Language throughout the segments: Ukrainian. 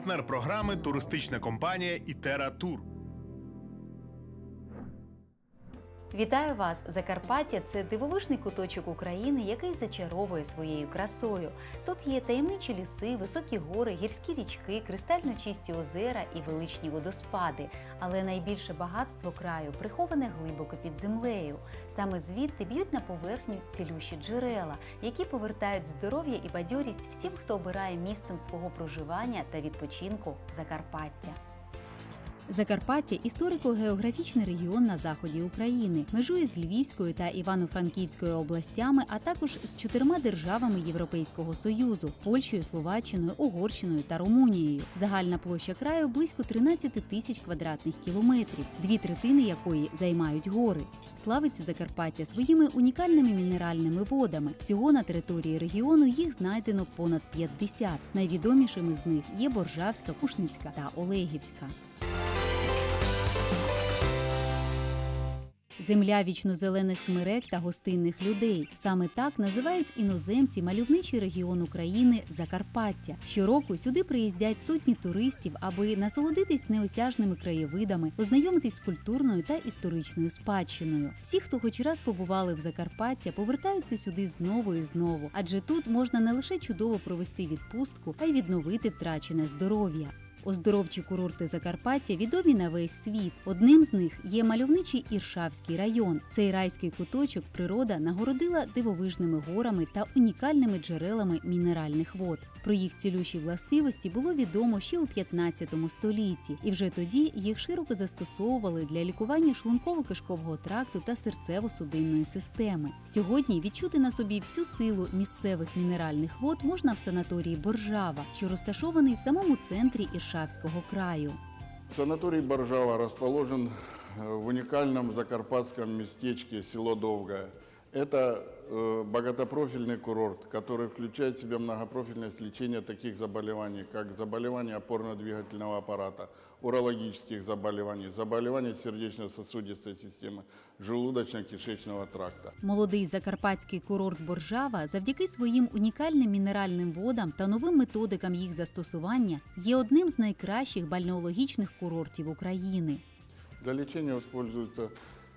Партнер програми туристична компанія Ітера Тур. Вітаю вас! Закарпаття це дивовижний куточок України, який зачаровує своєю красою. Тут є таємничі ліси, високі гори, гірські річки, кристально чисті озера і величні водоспади. Але найбільше багатство краю приховане глибоко під землею. Саме звідти б'ють на поверхню цілющі джерела, які повертають здоров'я і бадьорість всім, хто обирає місцем свого проживання та відпочинку Закарпаття. Закарпаття історико-географічний регіон на заході України, межує з Львівською та Івано-Франківською областями, а також з чотирма державами Європейського союзу Польщею, Словаччиною, Угорщиною та Румунією. Загальна площа краю близько 13 тисяч квадратних кілометрів, дві третини якої займають гори. Славиться Закарпаття своїми унікальними мінеральними водами. Всього на території регіону їх знайдено понад 50. Найвідомішими з них є Боржавська, Кушницька та Олегівська. Земля вічнозелених смерек та гостинних людей. Саме так називають іноземці мальовничий регіон України Закарпаття. Щороку сюди приїздять сотні туристів, аби насолодитись неосяжними краєвидами, ознайомитись з культурною та історичною спадщиною. Всі, хто хоч раз побували в Закарпаття, повертаються сюди знову і знову, адже тут можна не лише чудово провести відпустку, а й відновити втрачене здоров'я. Оздоровчі курорти Закарпаття відомі на весь світ. Одним з них є мальовничий Іршавський район. Цей райський куточок природа нагородила дивовижними горами та унікальними джерелами мінеральних вод. Про їх цілющі властивості було відомо ще у 15 столітті, і вже тоді їх широко застосовували для лікування шлунково-кишкового тракту та серцево-судинної системи. Сьогодні відчути на собі всю силу місцевих мінеральних вод можна в санаторії Боржава, що розташований в самому центрі Іршавського краю. Санаторий Боржава расположен э, в уникальном закарпатском местечке село Довгое. Это э, богатопрофильный курорт, который включает в себя многопрофильность лечения таких заболеваний, как заболевания опорно-двигательного аппарата, урологических заболеваний, заболеваний сердечно-сосудистой системы, желудочно-кишечного тракта. Молодий закарпатський курорт Боржава завдяки своїм унікальним мінеральним водам та новим методикам їх застосування є одним з найкращих бальнеологічних курортів України. Для лечения используется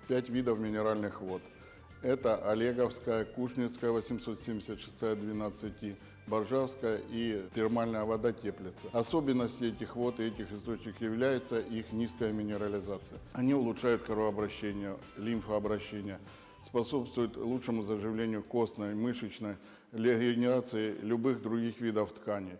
5 видов минеральных вод. Это Олеговская, Кушницкая, 876-12, Боржавская и термальная вода Теплица. Особенностью этих вод и этих источников является их низкая минерализация. Они улучшают кровообращение, лимфообращение, способствуют лучшему заживлению костной, мышечной, регенерации любых других видов тканей.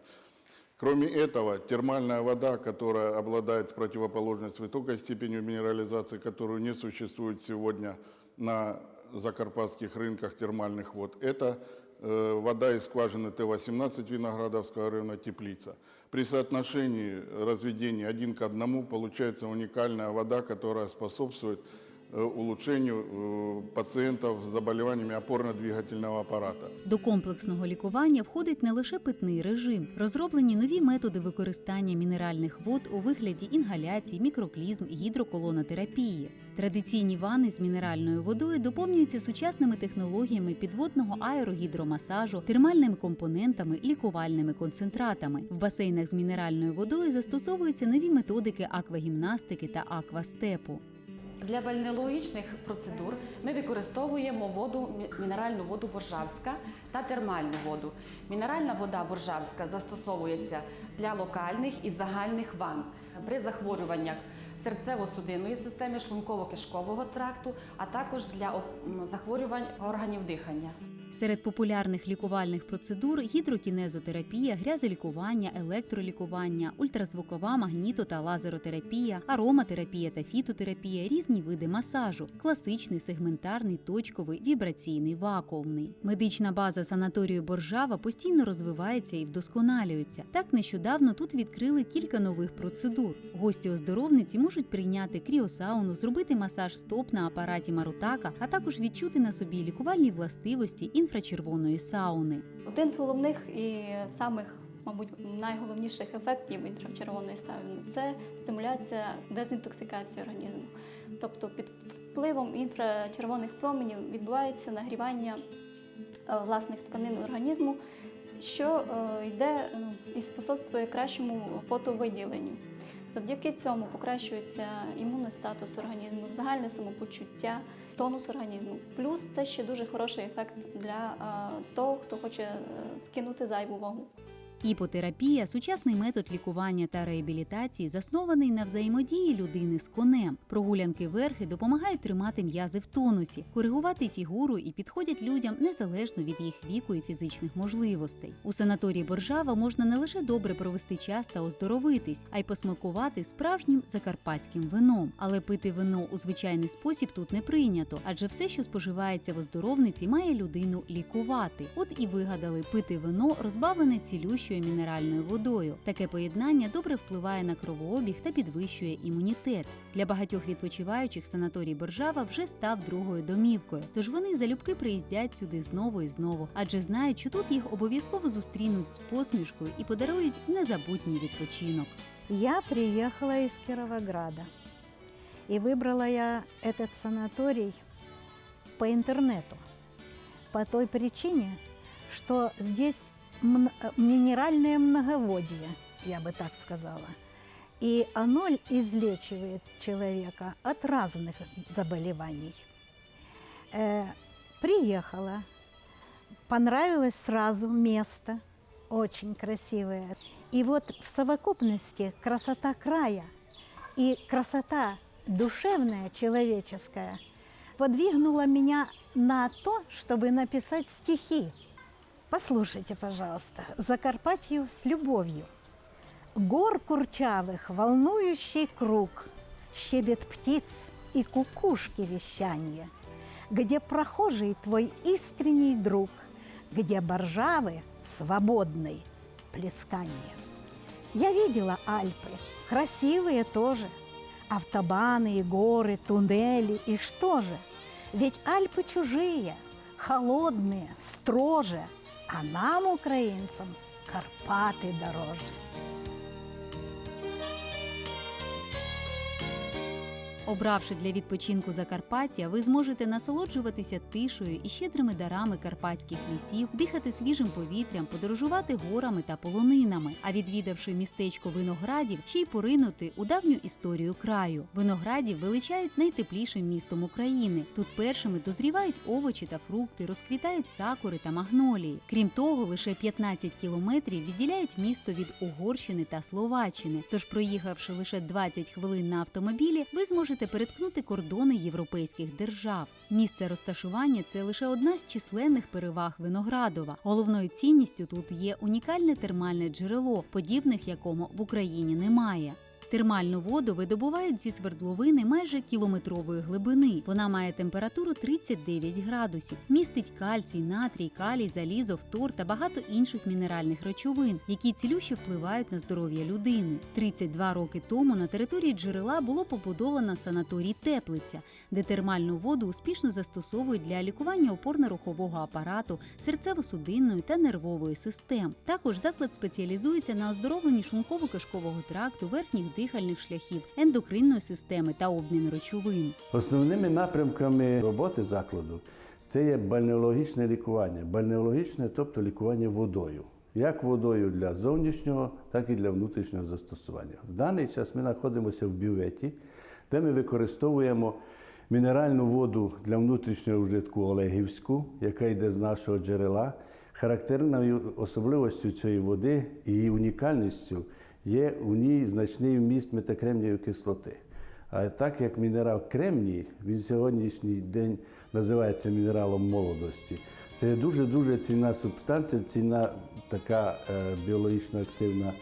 Кроме этого, термальная вода, которая обладает противоположной высокой степенью минерализации, которую не существует сегодня на закарпатских рынках термальных вод, это э, вода из скважины Т-18 Виноградовского района Теплица. При соотношении разведения один к одному получается уникальная вода, которая способствует э, улучшению э, пациентов с заболеваниями опорно-двигательного аппарата. До комплексного лікування входить не лише питний режим, розроблені нові методи використання мінеральних вод у вигляді інгаляцій, мікроклізм і гідроколонотерапії. Традиційні ванни з мінеральною водою доповнюються сучасними технологіями підводного аерогідромасажу, термальними компонентами, лікувальними концентратами. В басейнах з мінеральною водою застосовуються нові методики аквагімнастики та аквастепу. Для бальнеологічних процедур ми використовуємо воду, мінеральну воду боржавська та термальну воду. Мінеральна вода боржавська застосовується для локальних і загальних ванн при захворюваннях серцево-судинної системи, шлунково-кишкового тракту, а також для захворювань органів дихання. Серед популярних лікувальних процедур гідрокінезотерапія, грязелікування, електролікування, ультразвукова магніто та лазеротерапія, ароматерапія та фітотерапія, різні види масажу, класичний, сегментарний, точковий, вібраційний, вакуумний. Медична база санаторію Боржава постійно розвивається і вдосконалюється. Так нещодавно тут відкрили кілька нових процедур. Гості оздоровниці можуть прийняти кріосауну, зробити масаж стоп на апараті Марутака, а також відчути на собі лікувальні властивості інфрачервоної сауни. Один з головних і самих, мабуть, найголовніших ефектів інфрачервоної сауни – це стимуляція дезінтоксикації організму. Тобто під впливом інфрачервоних променів відбувається нагрівання е, власних тканин організму, що е, йде і способствує кращому потовиділенню. Завдяки цьому покращується імунний статус організму, загальне самопочуття, тонус організму. Плюс це ще дуже хороший ефект для е, того, хто хоче е, скинути зайву вагу. Іпотерапія сучасний метод лікування та реабілітації, заснований на взаємодії людини з конем. Прогулянки верхи допомагають тримати м'язи в тонусі, коригувати фігуру і підходять людям незалежно від їх віку і фізичних можливостей. У санаторії Боржава можна не лише добре провести час та оздоровитись, а й посмакувати справжнім закарпатським вином. Але пити вино у звичайний спосіб тут не прийнято, адже все, що споживається в оздоровниці, має людину лікувати. От і вигадали пити вино, розбавлене цілющою мінеральною водою. Таке поєднання добре впливає на кровообіг та підвищує імунітет. Для багатьох відпочиваючих санаторій Боржава вже став другою домівкою. Тож вони залюбки приїздять сюди знову і знову, адже знають, що тут їх обов'язково зустрінуть з посмішкою і подарують незабутній відпочинок. Я приехала из Кировограда. И выбрала я этот санаторий по интернету. По той причине, что здесь мн- э, минеральное многоводье, я бы так сказала. И оно излечивает человека от разных заболеваний. Э, приехала, понравилось сразу место, очень красивое. И вот в совокупности красота края и красота душевная, человеческая, подвигнула меня на то, чтобы написать стихи. Послушайте, пожалуйста, «Закарпатью с любовью». Гор курчавых волнующий круг, Щебет птиц и кукушки вещанье, Где прохожий твой искренний друг, Где боржавы свободный плесканье. Я видела Альпы, красивые тоже, автобаны и горы, туннели, и что же? Ведь Альпы чужие, холодные, строже, а нам, українцям, Карпати дороже. Обравши для відпочинку Закарпаття, ви зможете насолоджуватися тишою і щедрими дарами карпатських лісів, дихати свіжим повітрям, подорожувати горами та полонинами. А відвідавши містечко виноградів, ще й поринути у давню історію краю. Виноградів величають найтеплішим містом України. Тут першими дозрівають овочі та фрукти, розквітають сакури та магнолії. Крім того, лише 15 кілометрів відділяють місто від Угорщини та Словаччини. Тож, проїхавши лише 20 хвилин на автомобілі, ви зможете переткнути кордони європейських держав. Місце розташування це лише одна з численних переваг Виноградова. Головною цінністю тут є унікальне термальне джерело, подібних якому в Україні немає. Термальну воду видобувають зі свердловини майже кілометрової глибини. Вона має температуру 39 градусів, містить кальцій, натрій, калій, залізо, фтор та багато інших мінеральних речовин, які цілюще впливають на здоров'я людини. 32 роки тому на території джерела було побудовано санаторій Теплиця, де термальну воду успішно застосовують для лікування опорно-рухового апарату, серцево-судинної та нервової систем. Також заклад спеціалізується на оздоровленні шлунково-кишкового тракту, верхніх дихальних шляхів, ендокринної системи та обміну речовин. Основними напрямками роботи закладу це є бальнеологічне лікування. Бальнеологічне, тобто лікування водою. Як водою для зовнішнього, так і для внутрішнього застосування. В даний час ми знаходимося в бюветі, де ми використовуємо мінеральну воду для внутрішнього вжитку Олегівську, яка йде з нашого джерела. Характерною особливостю цієї води і її унікальністю є у ній значний вміст метакремнієвої кислоти. А так як мінерал кремній, він сьогоднішній день називається мінералом молодості. Це дуже-дуже цінна субстанція, цінна така е, біологічно активна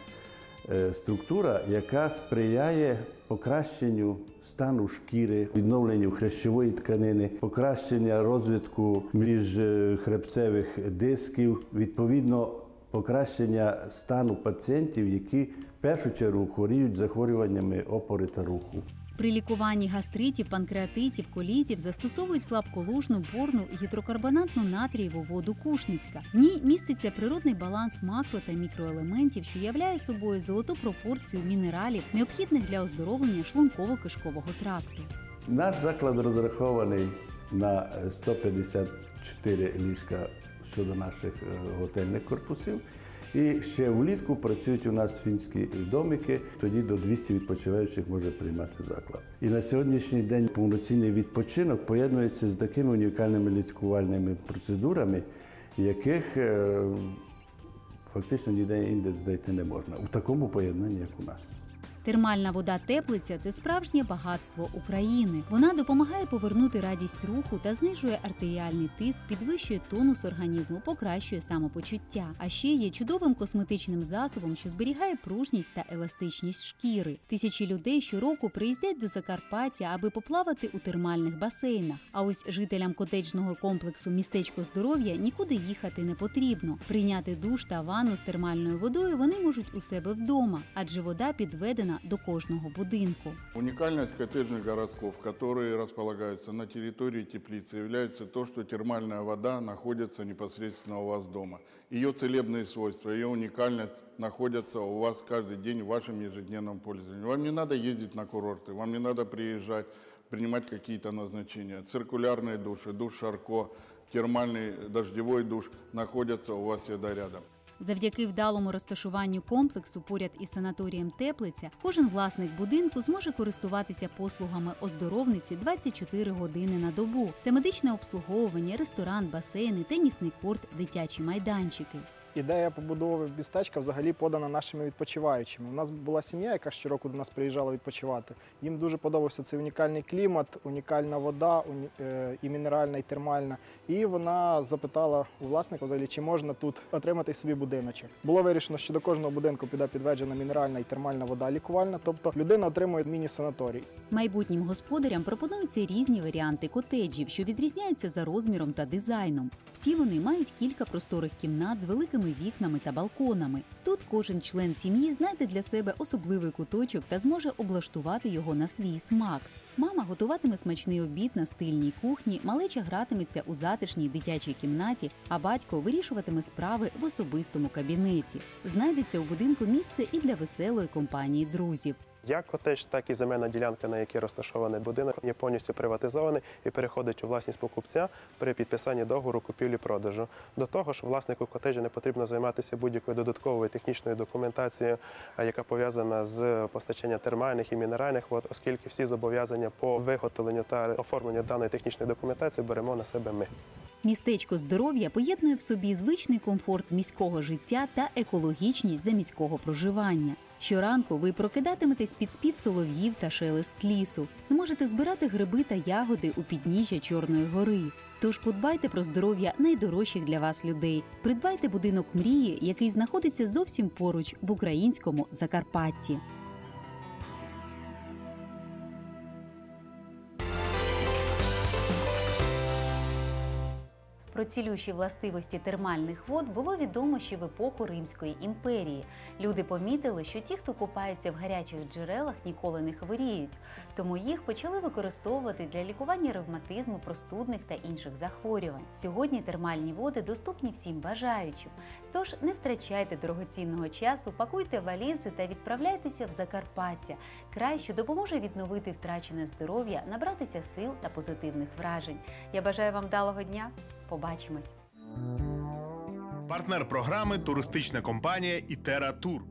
е, структура, яка сприяє покращенню стану шкіри, відновленню хрящової тканини, покращення розвитку міжхребцевих дисків, відповідно покращення стану пацієнтів, які в першу чергу хворіють захворюваннями опори та руху. При лікуванні гастритів, панкреатитів, колітів застосовують слабколужну, борну і гідрокарбонатну натрієву воду Кушницька. В ній міститься природний баланс макро та мікроелементів, що являє собою золоту пропорцію мінералів, необхідних для оздоровлення шлунково-кишкового тракту. Наш заклад розрахований на 154 ліжка щодо наших е, готельних корпусів. І ще влітку працюють у нас фінські домики, тоді до 200 відпочиваючих може приймати заклад. І на сьогоднішній день повноцінний відпочинок поєднується з такими унікальними лікувальними процедурами, яких е, фактично ніде інде знайти не можна у такому поєднанні, як у нас. Термальна вода теплиця це справжнє багатство України. Вона допомагає повернути радість руху та знижує артеріальний тиск, підвищує тонус організму, покращує самопочуття. А ще є чудовим косметичним засобом, що зберігає пружність та еластичність шкіри. Тисячі людей щороку приїздять до Закарпаття, аби поплавати у термальних басейнах. А ось жителям котеджного комплексу Містечко здоров'я нікуди їхати не потрібно. Прийняти душ та ванну з термальною водою вони можуть у себе вдома, адже вода підведена до кожного будинку. Уникальность коттеджных городков, которые располагаются на территории теплицы, является то, что термальная вода находится непосредственно у вас дома. Ее целебные свойства, ее уникальность находятся у вас каждый день в вашем ежедневном пользовании. Вам не надо ездить на курорты, вам не надо приезжать, принимать какие-то назначения. Циркулярные души, душ Шарко, термальный дождевой душ находятся у вас всегда рядом. Завдяки вдалому розташуванню комплексу поряд із санаторієм Теплиця, кожен власник будинку зможе користуватися послугами оздоровниці 24 години на добу. Це медичне обслуговування, ресторан, басейни, тенісний корт, дитячі майданчики. Ідея побудови містечка взагалі подана нашими відпочиваючими. У нас була сім'я, яка щороку до нас приїжджала відпочивати. Їм дуже подобався цей унікальний клімат, унікальна вода е, і мінеральна, і термальна. І вона запитала у власника, взагалі, чи можна тут отримати собі будиночок. Було вирішено, що до кожного будинку піде підведена мінеральна і термальна вода лікувальна, тобто людина отримує міні-санаторій. Майбутнім господарям пропонуються різні варіанти котеджів, що відрізняються за розміром та дизайном. Всі вони мають кілька просторих кімнат з великими вікнами та балконами. Тут кожен член сім'ї знайде для себе особливий куточок та зможе облаштувати його на свій смак. Мама готуватиме смачний обід на стильній кухні, малеча гратиметься у затишній дитячій кімнаті, а батько вирішуватиме справи в особистому кабінеті. Знайдеться у будинку місце і для веселої компанії друзів. Як котедж, так і земельна ділянка, на якій розташований будинок, є повністю приватизований і переходить у власність покупця при підписанні договору купівлі-продажу. До того ж, власнику котеджа не потрібно займатися будь-якою додатковою технічною документацією, яка пов'язана з постачанням термальних і мінеральних вод, оскільки всі зобов'язання по виготовленню та оформленню даної технічної документації беремо на себе ми. Містечко здоров'я поєднує в собі звичний комфорт міського життя та екологічність заміського проживання. Щоранку ви прокидатиметесь під спів солов'їв та шелест лісу, зможете збирати гриби та ягоди у підніжжя Чорної гори. Тож подбайте про здоров'я найдорожчих для вас людей. Придбайте будинок мрії, який знаходиться зовсім поруч в українському Закарпатті. Про цілющі властивості термальних вод було відомо ще в епоху Римської імперії. Люди помітили, що ті, хто купається в гарячих джерелах, ніколи не хворіють, тому їх почали використовувати для лікування ревматизму, простудних та інших захворювань. Сьогодні термальні води доступні всім бажаючим. Тож не втрачайте дорогоцінного часу, пакуйте валізи та відправляйтеся в Закарпаття, край, що допоможе відновити втрачене здоров'я, набратися сил та позитивних вражень. Я бажаю вам вдалого дня. Побачимось! Партнер програми туристична компанія Ітера Тур.